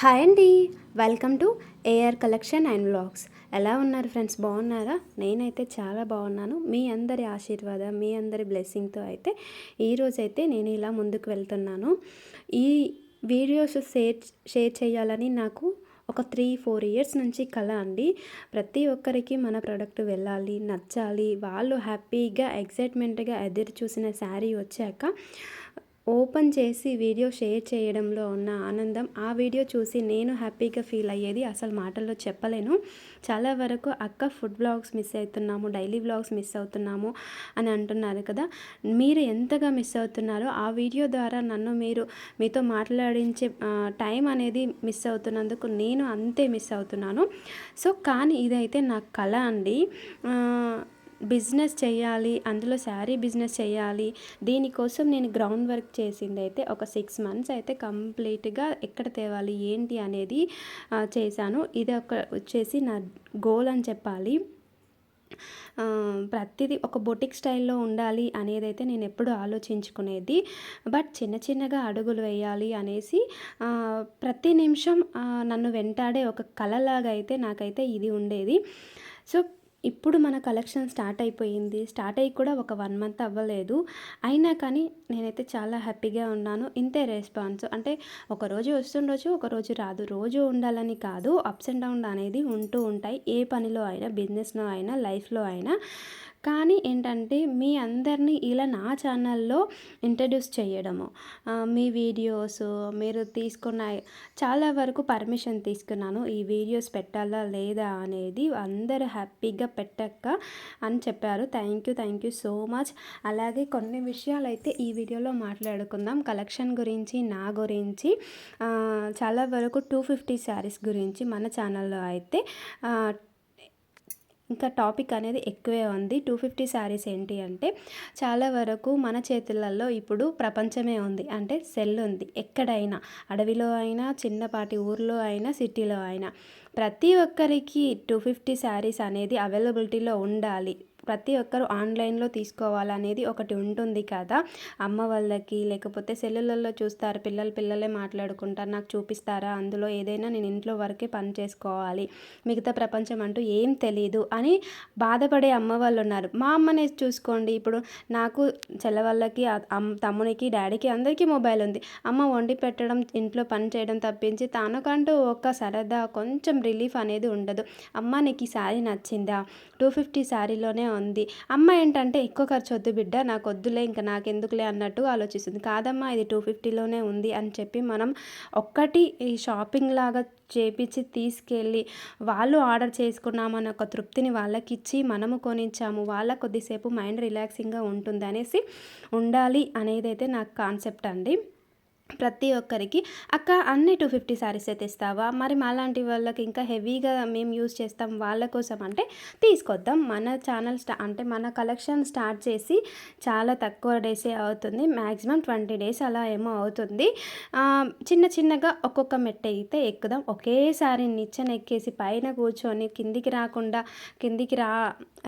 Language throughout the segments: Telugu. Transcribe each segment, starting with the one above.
హాయ్ అండి. Welcome to AR collection and vlogs. ఎలా ఉన్నారు ఫ్రెండ్స్? బాగున్నారా? నేనైతే చాలా బాగున్నాను. మీ అందరి ఆశీర్వాదం మీ అందరి బ్లెస్సింగ్తో అయితే ఈరోజైతే నేను ఇలా ముందుకు వెళ్తున్నాను. ఈ వీడియోస్ షేర్ షేర్ చేయాలని నాకు ఒక త్రీ ఫోర్ ఇయర్స్ నుంచి కళ అండి. ప్రతి ఒక్కరికి మన ప్రోడక్ట్ వెళ్ళాలి నచ్చాలి. వాళ్ళు హ్యాపీగా ఎగ్జైట్మెంట్గా ఎదురు చూసిన శారీ వచ్చాక ఓపెన్ చేసి వీడియో షేర్ చేయడంలో ఉన్న ఆనందం ఆ వీడియో చూసి నేను హ్యాపీగా ఫీల్ అయ్యేది అసలు మాటల్లో చెప్పలేను. చాలా వరకు అక్క ఫుడ్ బ్లాగ్స్ మిస్ అవుతున్నాము డైలీ బ్లాగ్స్ మిస్ అవుతున్నాము అని అంటున్నారు కదా. మీరు ఎంతగా మిస్ అవుతున్నారో ఆ వీడియో ద్వారా నన్ను మీరు మీతో మాట్లాడించే టైం అనేది మిస్ అవుతున్నందుకు నేను అంతే మిస్ అవుతున్నాను. సో కానీ ఇదైతే నా కళ అండి. బిజినెస్ చేయాలి అందులో శారీ బిజినెస్ చేయాలి. దీనికోసం నేను గ్రౌండ్ వర్క్ చేసింది అయితే ఒక సిక్స్ మంత్స్ అయితే కంప్లీట్గా ఎక్కడ తేవాలి ఏంటి అనేది చేశాను. ఇది ఒక వచ్చేసి నా గోల్ అని చెప్పాలి. ప్రతిదీ ఒక బొటిక్ స్టైల్లో ఉండాలి అనేది అయితే నేను ఎప్పుడు ఆలోచించుకునేది. బట్ చిన్న చిన్నగా అడుగులు వేయాలి అనేసి ప్రతి నిమిషం నన్ను వెంటాడే ఒక కళలాగా అయితే నాకైతే ఇది ఉండేది. సో ఇప్పుడు మన కలెక్షన్ స్టార్ట్ అయిపోయింది. స్టార్ట్ అయ్యి కూడా ఒక వన్ మంత్ అవ్వలేదు. అయినా కానీ నేనైతే చాలా హ్యాపీగా ఉన్నాను. ఇంతే రెస్పాన్స్. అంటే ఒకరోజు వస్తుండొచ్చు ఒకరోజు రాదు. రోజు ఉండాలని కాదు. అప్స్ అండ్ డౌన్ అనేది ఉంటూ ఉంటాయి. ఏ పనిలో అయినా బిజినెస్లో అయినా లైఫ్లో అయినా. కానీ ఏంటంటే మీ అందరినీ ఇలా నా ఛానల్లో ఇంట్రడ్యూస్ చేయడము. మీ వీడియోస్ మీరు తీసుకున్న చాలా వరకు పర్మిషన్ తీసుకున్నాను. ఈ వీడియోస్ పెట్టాలా లేదా అనేది అందరూ హ్యాపీగా పెట్టక్క అని చెప్పారు. Thank you thank you so much. అలాగే కొన్ని విషయాలు అయితే ఈ వీడియోలో మాట్లాడుకుందాం. కలెక్షన్ గురించి నా గురించి చాలా వరకు టూ ఫిఫ్టీ శారీస్ గురించి మన ఛానల్లో అయితే ఇంకా టాపిక్ అనేది ఎక్కువే ఉంది. టూ ఫిఫ్టీ శారీస్ ఏంటి అంటే చాలా వరకు మన చేతులలో ఇప్పుడు ప్రపంచమే ఉంది. అంటే సెల్ ఉంది. ఎక్కడైనా అడవిలో అయినా చిన్నపాటి ఊర్లో అయినా సిటీలో అయినా. ప్రతి ఒక్కరికి టూ ఫిఫ్టీ శారీస్ అనేది అవైలబిలిటీలో ఉండాలి. ప్రతి ఒక్కరు ఆన్లైన్లో తీసుకోవాలనేది ఒకటి ఉంటుంది కదా. అమ్మ వాళ్ళకి లేకపోతే సెల్లులలో చూస్తారు పిల్లలు పిల్లలే మాట్లాడుకుంటారు నాకు చూపిస్తారా అందులో ఏదైనా నేను ఇంట్లో వరకే పని చేసుకోవాలి మిగతా ప్రపంచం అంటూ ఏం తెలియదు అని బాధపడే అమ్మ వాళ్ళు ఉన్నారు. మా అమ్మనే చూసుకోండి ఇప్పుడు నాకు చెల్లవాళ్ళకి తమ్మునికి డాడీకి అందరికీ మొబైల్ ఉంది. అమ్మ వండి పెట్టడం ఇంట్లో పని చేయడం తప్పించి తనకంటూ ఒక సరదా కొంచెం రిలీఫ్ అనేది ఉండదు. అమ్మ నీకు ఈ శారీ నచ్చిందా? టూ ఫిఫ్టీ శారీలోనే ఉంది. అమ్మ ఏంటంటే ఎక్కువ ఖర్చు వద్దు బిడ్డ నాకు వద్దులే ఇంకా నాకెందుకులే అన్నట్టు ఆలోచిస్తుంది. కాదమ్మా ఇది టూ ఫిఫ్టీలోనే ఉంది అని చెప్పి మనం ఒక్కటి ఈ షాపింగ్ లాగా చేపించి తీసుకెళ్ళి వాళ్ళు ఆర్డర్ చేసుకున్నామన్న ఒక తృప్తిని వాళ్ళకి ఇచ్చి మనము కొనిచ్చాము. వాళ్ళ కొద్దిసేపు మైండ్ రిలాక్సింగ్గా ఉంటుంది అనేసి ఉండాలి అనేది అయితే నాకు కాన్సెప్ట్ అండి. ప్రతి ఒక్కరికి అక్క అన్ని టూ ఫిఫ్టీ శారీస్ అయితే ఇస్తావా మరి మాలాంటి వాళ్ళకి ఇంకా హెవీగా మేము యూజ్ చేస్తాం వాళ్ళ కోసం అంటే తీసుకొద్దాం. మన ఛానల్ స్టా అంటే మన కలెక్షన్ స్టార్ట్ చేసి చాలా తక్కువ డేసే అవుతుంది. మ్యాక్సిమం ట్వంటీ డేస్ అలా ఏమో అవుతుంది. చిన్న చిన్నగా ఒక్కొక్క మెట్ట అయితే ఎక్కుదాం. ఒకేసారి నిచ్చెన ఎక్కేసి పైన కూర్చొని కిందికి రాకుండా కిందికి రా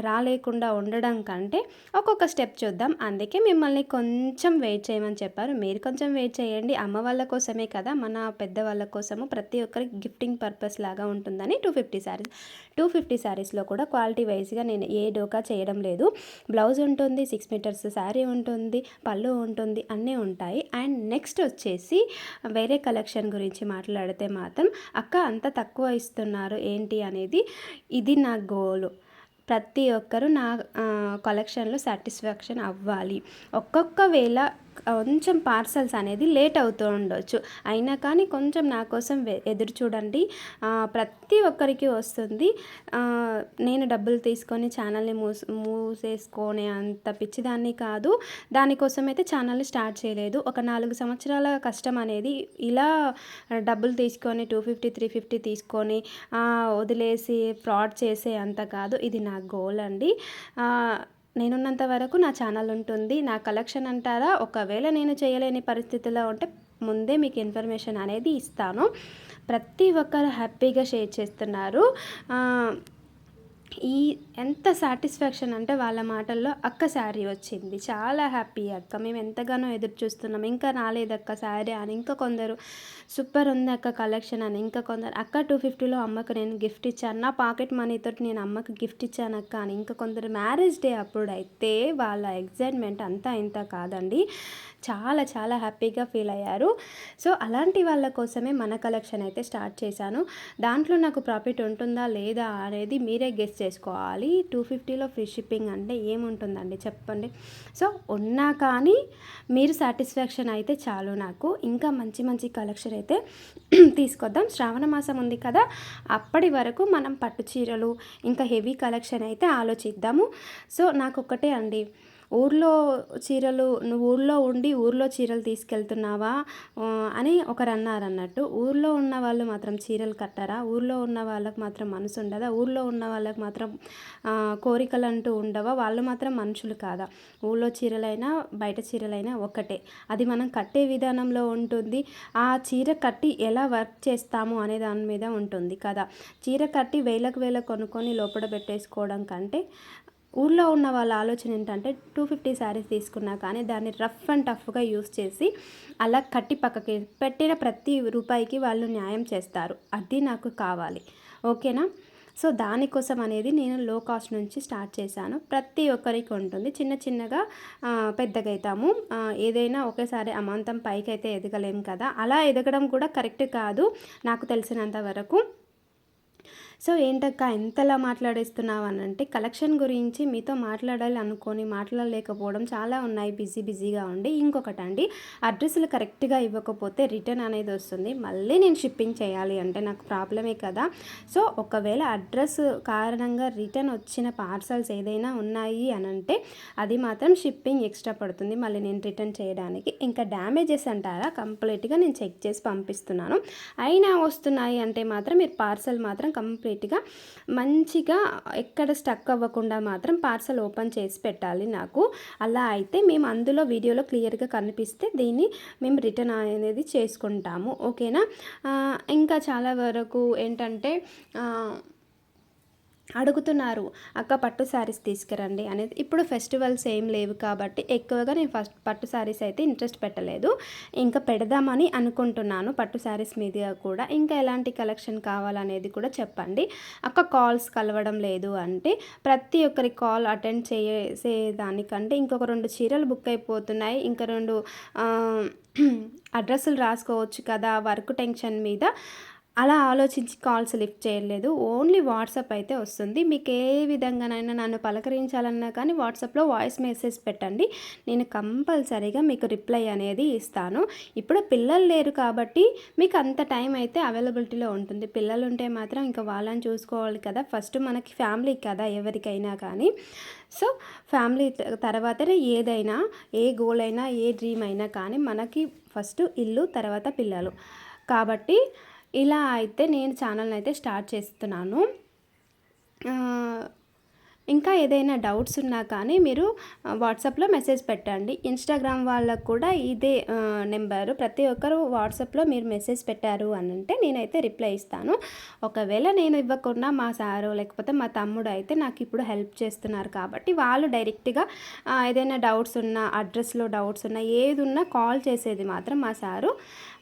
రాలేకుండా ఉండడం కంటే ఒక్కొక్క స్టెప్ చూద్దాం. అందుకే మిమ్మల్ని కొంచెం వెయిట్ చేయమని చెప్పారు. మీరు కొంచెం వెయిట్ చేయండి. అమ్మ వాళ్ళ కోసమే కదా మన పెద్దవాళ్ళ కోసము ప్రతి ఒక్కరికి గిఫ్టింగ్ పర్పస్ లాగా ఉంటుందని two fifty saris two fifty శారీస్లో కూడా క్వాలిటీ వైజ్గా నేను ఏ డోకా చేయడం లేదు. బ్లౌజ్ ఉంటుంది సిక్స్ మీటర్స్ శారీ ఉంటుంది పళ్ళు ఉంటుంది అన్నీ ఉంటాయి. అండ్ నెక్స్ట్ వచ్చేసి వేరే కలెక్షన్ గురించి మాట్లాడితే మాత్రం అక్క అంత తక్కువ ఇస్తున్నారు ఏంటి అనేది ఇది నా గోలు. ప్రతి ఒక్కరూ నా కలెక్షన్లో సాటిస్ఫాక్షన్ అవ్వాలి. ఒక్కొక్క వేళ కొంచెం పార్సల్స్ అనేది లేట్ అవుతూ ఉండొచ్చు. అయినా కానీ కొంచెం నా కోసం ఎదురు చూడండి. ప్రతి ఒక్కరికి వస్తుంది. నేను డబ్బులు తీసుకొని ఛానల్ని మూస్ మూసేసుకొని అంత పిచ్చిదాన్ని కాదు. దానికోసం అయితే ఛానల్ని స్టార్ట్ చేయలేదు. ఒక నాలుగు సంవత్సరాల కష్టం అనేది ఇలా డబ్బులు తీసుకొని టూ ఫిఫ్టీ త్రీ ఫిఫ్టీ తీసుకొని వదిలేసి ఫ్రాడ్ చేసే అంత కాదు. ఇది నా గోల్ అండి. నేనున్నంత వరకు నా ఛానల్ ఉంటుంది. నా కలెక్షన్ అంటారా? ఒకవేళ నేను చేయలేని పరిస్థితిలో ఉంటే ముందే మీకు ఇన్ఫర్మేషన్ అనేది ఇస్తాను. ప్రతి ఒక్కరు హ్యాపీగా షేర్ చేస్తున్నారు. ఈ ఎంత సాటిస్ఫాక్షన్ అంటే వాళ్ళ మాటల్లో అక్క శారీ వచ్చింది. చాలా హ్యాపీ అక్క. మేము ఎంతగానో ఎదురు చూస్తున్నాం. ఇంకా రాలేదక్క శారీ అని ఇంకా కొందరు సూపర్ ఉంది అక్క కలెక్షన్ అని ఇంకా కొందరు అక్క టూ ఫిఫ్టీలో అమ్మకు నేను గిఫ్ట్ ఇచ్చాను. నా పాకెట్ మనీతో నేను అమ్మకు గిఫ్ట్ ఇచ్చాను అక్క అని ఇంకా కొందరు మ్యారేజ్ డే అప్పుడు అయితే వాళ్ళ ఎగ్జైట్మెంట్ అంతా ఇంత కాదండి. చాలా చాలా హ్యాపీగా ఫీల్ అయ్యారు. సో అలాంటి వాళ్ళ కోసమే మన కలెక్షన్ అయితే స్టార్ట్ చేశాను. దాంట్లో నాకు ప్రాఫిట్ ఉంటుందా లేదా అనేది మీరే గెస్ట్ చేసుకోవాలి. టూ ఫిఫ్టీలో ఫ్రీ షిప్పింగ్ అంటే ఏముంటుందండి? చెప్పండి. సో ఉన్నా కానీ మీరు సాటిస్ఫాక్షన్ అయితే చాలు నాకు. ఇంకా మంచి మంచి కలెక్షన్ అయితే తీసుకొద్దాం. శ్రావణ మాసం ఉంది కదా అప్పటి వరకు మనం పట్టు చీరలు ఇంకా హెవీ కలెక్షన్ అయితే ఆలోచిద్దాము. సో నాకు ఒక్కటే అండి. ఊర్లో చీరలు నువ్వు ఊర్లో ఉండి ఊర్లో చీరలు తీసుకెళ్తున్నావా? అని ఒకరు అన్నారు అన్నట్టు. ఊర్లో ఉన్న వాళ్ళు మాత్రం చీరలు కట్టారా? ఊర్లో ఉన్న వాళ్ళకి మాత్రం మనసు ఉండదా? ఊర్లో ఉన్న వాళ్ళకి మాత్రం కోరికలు అంటూ ఉండవా? వాళ్ళు మాత్రం మనుషులు కాదా? ఊళ్ళో చీరలైనా బయట చీరలైనా ఒకటే అది మనం కట్టే విధానంలో ఉంటుంది. ఆ చీర కట్టి ఎలా వర్క్ చేస్తాము అనే దాని మీద ఉంటుంది కదా. చీర కట్టి వేలకు వేల కొనుక్కొని లోపల పెట్టేసుకోవడం కంటే ఊళ్ళో ఉన్న వాళ్ళ ఆలోచన ఏంటంటే టూ ఫిఫ్టీ శారీస్ తీసుకున్నా కానీ దాన్ని రఫ్ అండ్ టఫ్గా యూస్ చేసి అలా కట్టి పక్కకి పెట్టిన ప్రతి రూపాయికి వాళ్ళు న్యాయం చేస్తారు. అది నాకు కావాలి. ఓకేనా? సో దానికోసం అనేది నేను లో కాస్ట్ నుంచి స్టార్ట్ చేశాను. ప్రతి ఒక్కరికి ఉంటుంది. చిన్న చిన్నగా పెద్దగా అవుతాము ఏదైనా ఒకేసారి అమాంతం పైకి అయితే ఎదగలేము కదా. అలా ఎదగడం కూడా కరెక్ట్ కాదు. నాకు తెలిసినంత వరకు. సో ఏంటక్క ఎంతలా మాట్లాడేస్తున్నావు అని అంటే కలెక్షన్ గురించి మీతో మాట్లాడాలి అనుకొని మాట్లాడలేకపోవడం చాలా ఉన్నాయి. బిజీ బిజీగా ఉండి ఇంకొకటి అండి అడ్రస్లు కరెక్ట్గా ఇవ్వకపోతే రిటర్న్ అనేది వస్తుంది. మళ్ళీ నేను షిప్పింగ్ చేయాలి అంటే నాకు ప్రాబ్లమే కదా. సో ఒకవేళ అడ్రస్ కారణంగా రిటర్న్ వచ్చిన పార్సల్స్ ఏదైనా ఉన్నాయి అని అంటే అది మాత్రం షిప్పింగ్ ఎక్స్ట్రా పడుతుంది. మళ్ళీ నేను రిటర్న్ చేయడానికి ఇంకా డ్యామేజెస్ అంటారా? కంప్లీట్గా నేను చెక్ చేసి పంపిస్తున్నాను. అయినా వస్తున్నాయి అంటే మాత్రం మీరు పార్సల్ మాత్రం కంప్లీట్ కంప్లీట్గా మంచిగా ఎక్కడ స్టక్ అవ్వకుండా మాత్రం పార్సల్ ఓపెన్ చేసి పెట్టాలి నాకు. అలా అయితే మేము అందులో వీడియోలో క్లియర్గా కనిపిస్తే దీన్ని మేము రిటర్న్ అనేది చేసుకుంటాము. ఓకేనా? ఇంకా చాలా వరకు ఏంటంటే అడుగుతున్నారు అక్క పట్టు శారీస్ తీసుకురండి అనేది. ఇప్పుడు ఫెస్టివల్స్ ఏం లేవు కాబట్టి ఎక్కువగా నేను ఫస్ట్ పట్టు శారీస్ అయితే ఇంట్రెస్ట్ పెట్టలేదు. ఇంకా పెడదామని అనుకుంటున్నాను పట్టు శారీస్ మీద కూడా. ఇంకా ఎలాంటి కలెక్షన్ కావాలనేది కూడా చెప్పండి. అక్క కాల్స్ కలవడం లేదు అంటే ప్రతి ఒక్కరి కాల్ అటెండ్ చేసేదానికంటే ఇంకొక రెండు చీరలు బుక్ అయిపోతున్నాయి. ఇంకా రెండు అడ్రస్లు రాసుకోవచ్చు కదా వర్క్ టెన్షన్ మీద. అలా ఆలోచించి కాల్స్ లిఫ్ట్ చేయలేదు. ఓన్లీ వాట్సాప్ అయితే వస్తుంది. మీకు ఏ విధంగానైనా నన్ను పలకరించాలన్నా కానీ వాట్సాప్లో వాయిస్ మెసేజ్ పెట్టండి. నేను కంపల్సరీగా మీకు రిప్లై అనేది ఇస్తాను. ఇప్పుడు పిల్లలు లేరు కాబట్టి మీకు అంత టైం అయితే అవైలబిలిటీలో ఉంటుంది. పిల్లలు ఉంటే మాత్రం ఇంకా వాళ్ళని చూసుకోవాలి కదా. ఫస్ట్ మనకి ఫ్యామిలీ కదా ఎవరికైనా కానీ. సో ఫ్యామిలీ తర్వాతనే ఏదైనా ఏ గోల్ అయినా ఏ డ్రీమ్ అయినా కానీ మనకి ఫస్ట్ ఇల్లు తర్వాత పిల్లలు. కాబట్టి ఇలా అయితే నేను ఛానల్ని అయితే స్టార్ట్ చేస్తున్నాను. ఇంకా ఏదైనా డౌట్స్ ఉన్నా కానీ మీరు వాట్సాప్లో మెసేజ్ పెట్టండి. ఇన్స్టాగ్రామ్ వాళ్ళకు కూడా ఇదే నెంబరు. ప్రతి ఒక్కరు వాట్సాప్లో మీరు మెసేజ్ పెట్టారు అని అంటే నేనైతే రిప్లై ఇస్తాను. ఒకవేళ నేను ఇవ్వకుండా మా సారు లేకపోతే మా తమ్ముడు అయితే నాకు ఇప్పుడు హెల్ప్ చేస్తున్నారు కాబట్టి వాళ్ళు డైరెక్ట్గా ఏదైనా డౌట్స్ ఉన్నా అడ్రస్లో డౌట్స్ ఉన్నా ఏది ఉన్నా కాల్ చేసేది మాత్రం మా సారు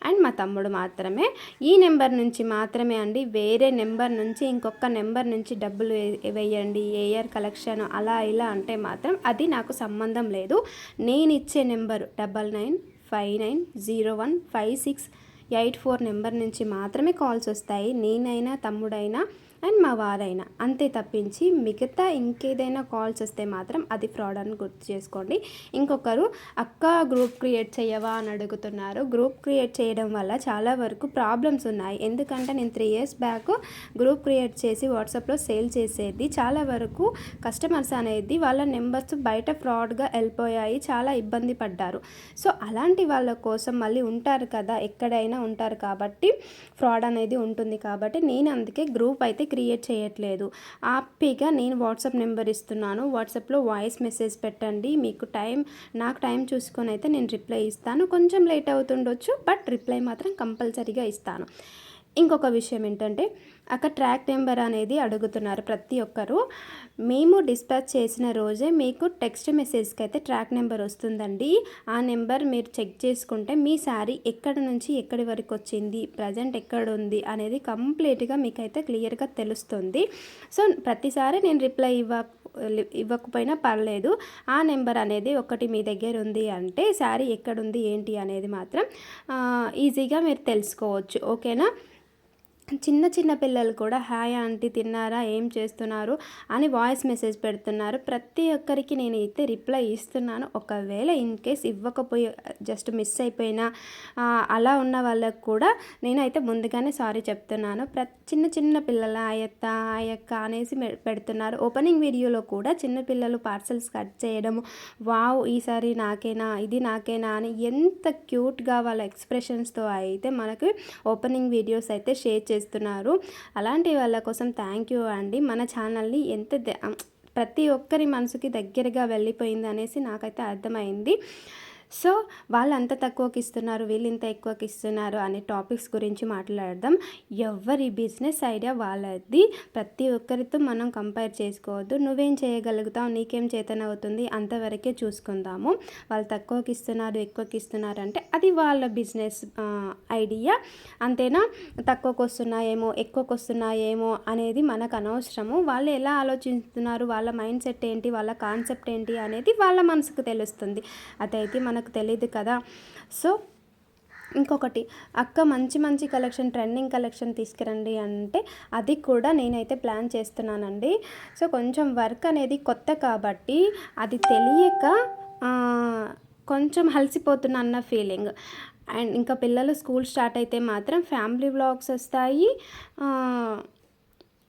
అండ్ మా తమ్ముడు మాత్రమే. ఈ నెంబర్ నుంచి మాత్రమే అండి. వేరే నెంబర్ నుంచి ఇంకొక నెంబర్ నుంచి డబ్బులు వేయండి. ఏఆర్ కలెక్షన్ అలా ఇలా అంటే మాత్రం అది నాకు సంబంధం లేదు. నేను ఇచ్చే number double nine five nine zero one five six eight four number నుంచి మాత్రమే కాల్స్ వస్తాయి. నేనైనా తమ్ముడైనా అండ్ మా వారైనా అంతే తప్పించి మిగతా ఇంకేదైనా కాల్స్ వస్తే మాత్రం అది ఫ్రాడ్ అని గుర్తు చేసుకోండి. ఇంకొకరు అక్క గ్రూప్ క్రియేట్ చేయవా అని అడుగుతున్నారు. గ్రూప్ క్రియేట్ చేయడం వల్ల చాలా వరకు ప్రాబ్లమ్స్ ఉన్నాయి. ఎందుకంటే నేను three years back group create చేసి వాట్సాప్లో సేల్ చేసేది. చాలా వరకు కస్టమర్స్ అనేది వాళ్ళ నెంబర్స్ బయట ఫ్రాడ్గా వెళ్ళిపోయాయి. చాలా ఇబ్బంది పడ్డారు. సో అలాంటి వాళ్ళ కోసం మళ్ళీ ఉంటారు కదా ఎక్కడైనా ఉంటారు కాబట్టి ఫ్రాడ్ అనేది ఉంటుంది కాబట్టి నేను అందుకే గ్రూప్ అయితే క్రియేట్ చేయట్లేదు. హ్యాపీగా నేను వాట్సాప్ నెంబర్ ఇస్తున్నాను. వాట్సాప్లో వాయిస్ మెసేజ్ పెట్టండి. మీకు టైం నాకు టైం చూసుకొని అయితే నేను రిప్లై ఇస్తాను. కొంచెం లేట్ అవుతుండొచ్చు బట్ రిప్లై మాత్రం కంపల్సరీగా ఇస్తాను. ఇంకొక విషయం ఏంటంటే అక్కడ ట్రాక్ నెంబర్ అనేది అడుగుతున్నారు ప్రతి ఒక్కరు. మేము డిస్పాచ్ చేసిన రోజే మీకు టెక్స్ట్ మెసేజ్కి అయితే ట్రాక్ నెంబర్ వస్తుందండి. ఆ నెంబర్ మీరు చెక్ చేసుకుంటే మీ శారీ ఎక్కడి నుంచి ఎక్కడి వరకు వచ్చింది ప్రజెంట్ ఎక్కడ ఉంది అనేది కంప్లీట్గా మీకైతే క్లియర్గా తెలుస్తుంది. సో ప్రతిసారి నేను రిప్లై ఇవ్వ ఇవ్వకపోయినా పర్లేదు. ఆ నెంబర్ అనేది ఒకటి మీ దగ్గర ఉంది అంటే శారీ ఎక్కడుంది ఏంటి అనేది మాత్రం ఈజీగా మీరు తెలుసుకోవచ్చు. ఓకేనా? చిన్న చిన్న పిల్లలు కూడా హాయ్ ఆంటీ తిన్నారా? ఏం చేస్తున్నారు? అని వాయిస్ మెసేజ్ పెడుతున్నారు. ప్రతి ఒక్కరికి నేను అయితే రిప్లై ఇస్తున్నాను. ఒకవేళ ఇన్ కేస్ ఇవ్వకపోయి జస్ట్ మిస్ అయిపోయినా అలా ఉన్న వాళ్ళకు కూడా నేనైతే ముందుగానే సారీ చెప్తున్నాను. ప్ర చిన్న చిన్న పిల్లల ఆయత్త ఆయక్క అనేసి పెడుతున్నారు. ఓపెనింగ్ వీడియోలో కూడా చిన్న పిల్లలు పార్సల్స్ కట్ చేయడము వావ్ ఈసారి నాకేనా? ఇది నాకేనా? అని ఎంత క్యూట్గా వాళ్ళ ఎక్స్ప్రెషన్స్తో అయితే మనకి ఓపెనింగ్ వీడియోస్ అయితే షేర్ చేస్తున్నారు. అలాంటి వాళ్ళ కోసం థ్యాంక్ యూ అండి. మన ఛానల్ని ఎంత ప్రతి ఒక్కరి మనసుకి దగ్గరగా వెళ్ళిపోయింది అనేసి నాకైతే అర్థమైంది. సో వాళ్ళు అంత తక్కువకి ఇస్తున్నారు వీళ్ళు ఇంత ఎక్కువకి ఇస్తున్నారు అనే టాపిక్స్ గురించి మాట్లాడదాం. ఎవరి బిజినెస్ ఐడియా వాళ్ళది. ప్రతి ఒక్కరితో మనం కంపేర్ చేసుకోవద్దు. నువ్వేం చేయగలుగుతావు నీకేం చేతనవుతుంది అంతవరకే చూసుకుందాము. వాళ్ళు తక్కువకి ఇస్తున్నారు ఎక్కువకి ఇస్తున్నారు అంటే అది వాళ్ళ బిజినెస్ ఐడియా. అంతేనా? తక్కువకి వస్తున్నాయేమో ఎక్కువకి వస్తున్నాయేమో అనేది మనకు అనవసరము. వాళ్ళు ఎలా ఆలోచిస్తున్నారు వాళ్ళ మైండ్ సెట్ ఏంటి వాళ్ళ కాన్సెప్ట్ ఏంటి అనేది వాళ్ళ మనసుకు తెలుస్తుంది. అదైతే మనకు మనకు తెలియదు కదా. సో ఇంకొకటి అక్క మంచి మంచి కలెక్షన్ ట్రెండింగ్ కలెక్షన్ తీసుకురండి అంటే అది కూడా నేనైతే ప్లాన్ చేస్తున్నానండి. సో కొంచెం వర్క్ అనేది కొత్త కాబట్టి అది తెలియక కొంచెం అలసిపోతున్నా అన్న ఫీలింగ్. అండ్ ఇంకా పిల్లలు స్కూల్ స్టార్ట్ అయితే మాత్రం ఫ్యామిలీ వ్లాగ్స్ వస్తాయి.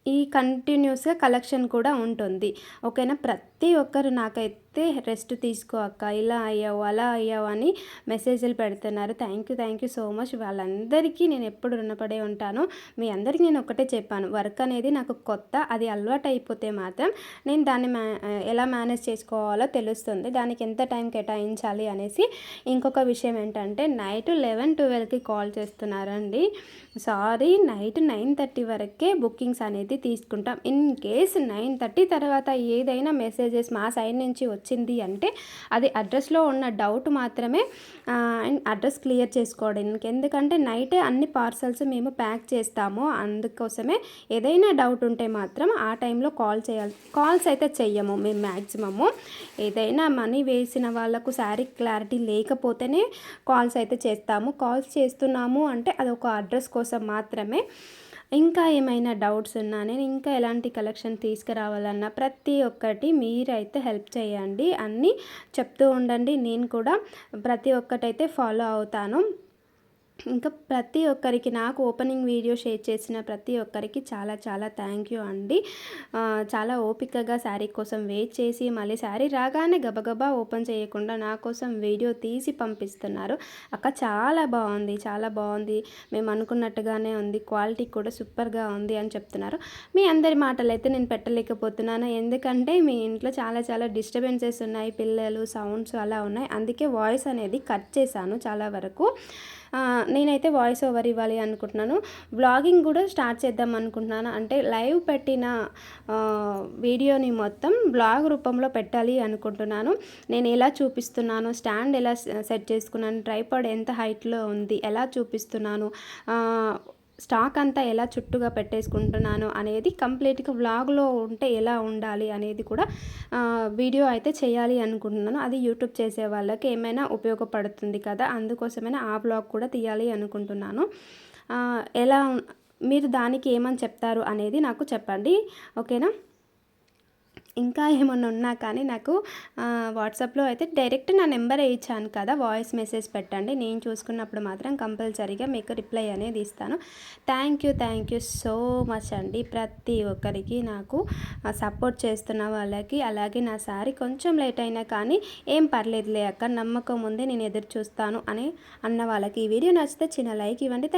ఈ కంటిన్యూస్గా కలెక్షన్ కూడా ఉంటుంది. ఓకేనా? ప్రతి ఒక్కరు నాకైతే అయితే రెస్ట్ తీసుకో అక్క ఇలా అయ్యావు అలా అయ్యావు అని మెసేజ్లు పెడుతున్నారు. Thank you thank you so much. వాళ్ళందరికీ నేను ఎప్పుడు రుణపడే ఉంటాను. మీ అందరికీ నేను ఒకటే చెప్పాను. వర్క్ అనేది నాకు కొత్త అది అలవాటు అయిపోతే మాత్రం నేను దాన్ని మ్యా ఎలా మేనేజ్ చేసుకోవాలో తెలుస్తుంది. దానికి ఎంత టైం కేటాయించాలి అనేసి ఇంకొక విషయం ఏంటంటే నైట్ లెవెన్ ట్వెల్వ్కి కాల్ చేస్తున్నారండి. సారీ నైట్ నైన్ థర్టీ వరకే బుకింగ్స్ అనేది తీసుకుంటాం. ఇన్ కేస్ నైన్ థర్టీ తర్వాత ఏదైనా మెసేజెస్ మా సైడ్ నుంచి వచ్చింది అంటే అది అడ్రస్లో ఉన్న డౌట్ మాత్రమే అండ్ అడ్రస్ క్లియర్ చేసుకోవడానికి ఎందుకంటే నైటే అన్ని పార్సల్స్ మేము ప్యాక్ చేస్తాము. అందుకోసమే ఏదైనా డౌట్ ఉంటే మాత్రం ఆ టైంలో కాల్ చేయాలి. కాల్స్ అయితే చెయ్యము మేము మ్యాక్సిమము ఏదైనా మనీ వేసిన వాళ్ళకు శారీ క్లారిటీ లేకపోతేనే కాల్స్ అయితే చేస్తాము. కాల్స్ చేస్తున్నాము అంటే అది ఒక అడ్రస్ కోసం మాత్రమే. ఇంకా ఏమైనా డౌట్స్ ఉన్నా నేను ఇంకా ఎలాంటి కలెక్షన్ తీసుకురావాలన్నా ప్రతి ఒక్కటి మీరైతే హెల్ప్ చేయండి. అన్నీ చెప్తూ ఉండండి. నేను కూడా ప్రతి ఒక్కటైతే ఫాలో అవుతాను. ఇంకా ప్రతి ఒక్కరికి నాకు ఓపెనింగ్ వీడియో షేర్ చేసిన ప్రతి ఒక్కరికి చాలా చాలా థ్యాంక్ యూ అండి. చాలా ఓపికగా శారీ కోసం వెయిట్ చేసి మళ్ళీ శారీ రాగానే గబగబా ఓపెన్ చేయకుండా నా కోసం వీడియో తీసి పంపిస్తున్నారు. అక్క చాలా బాగుంది చాలా బాగుంది. మేము అనుకున్నట్టుగానే ఉంది క్వాలిటీ కూడా సూపర్గా ఉంది అని చెప్తున్నారు. మీ అందరి మాటలు అయితే నేను పెట్టలేకపోతున్నాను. ఎందుకంటే మీ ఇంట్లో చాలా చాలా డిస్టర్బెన్సెస్ ఉన్నాయి పిల్లలు సౌండ్స్ అలా ఉన్నాయి. అందుకే వాయిస్ అనేది కట్ చేశాను చాలా వరకు. నేనైతే వాయిస్ ఓవర్ ఇవ్వాలి అనుకుంటున్నాను. బ్లాగింగ్ కూడా స్టార్ట్ చేద్దాం అనుకుంటున్నాను. అంటే లైవ్ పెట్టిన వీడియోని మొత్తం బ్లాగ్ రూపంలో పెట్టాలి అనుకుంటున్నాను. నేను ఎలా చూపిస్తున్నాను స్టాండ్ ఎలా సెట్ చేసుకున్నాను ట్రైపాడ్ ఎంత హైట్లో ఉంది ఎలా చూపిస్తున్నాను స్టాక్ అంతా ఎలా చుట్టుగా పెట్టేసుకుంటున్నాను అనేది కంప్లీట్గా వ్లాగ్లో ఉంటే ఎలా ఉండాలి అనేది కూడా వీడియో అయితే చేయాలి అనుకుంటున్నాను. అది యూట్యూబ్ చేసే వాళ్ళకి ఏమైనా ఉపయోగపడుతుంది కదా అందుకోసమైనా ఆ బ్లాగ్ కూడా తీయాలి అనుకుంటున్నాను. ఎలా మీరు దానికి ఏమని చెప్తారు అనేది నాకు చెప్పండి. ఓకేనా? ఇంకా ఏమన్నా ఉన్నా కానీ నాకు వాట్సాప్లో అయితే డైరెక్ట్ నా నెంబర్ ఇచ్చాను కదా వాయిస్ మెసేజ్ పెట్టండి. నేను చూసుకున్నప్పుడు మాత్రం కంపల్సరీగా మీకు రిప్లై అనేది ఇస్తాను. Thank you thank you so much అండి. ప్రతి ఒక్కరికి నాకు సపోర్ట్ చేస్తున్న వాళ్ళకి అలాగే నా సారీ కొంచెం లేట్ అయినా కానీ ఏం పర్లేదులే అక్క నమ్మకం ఉంది నేను ఎదురు చూస్తాను అని అన్న వాళ్ళకి ఈ వీడియో నచ్చితే చిన్న లైక్ ఇవ్వండి.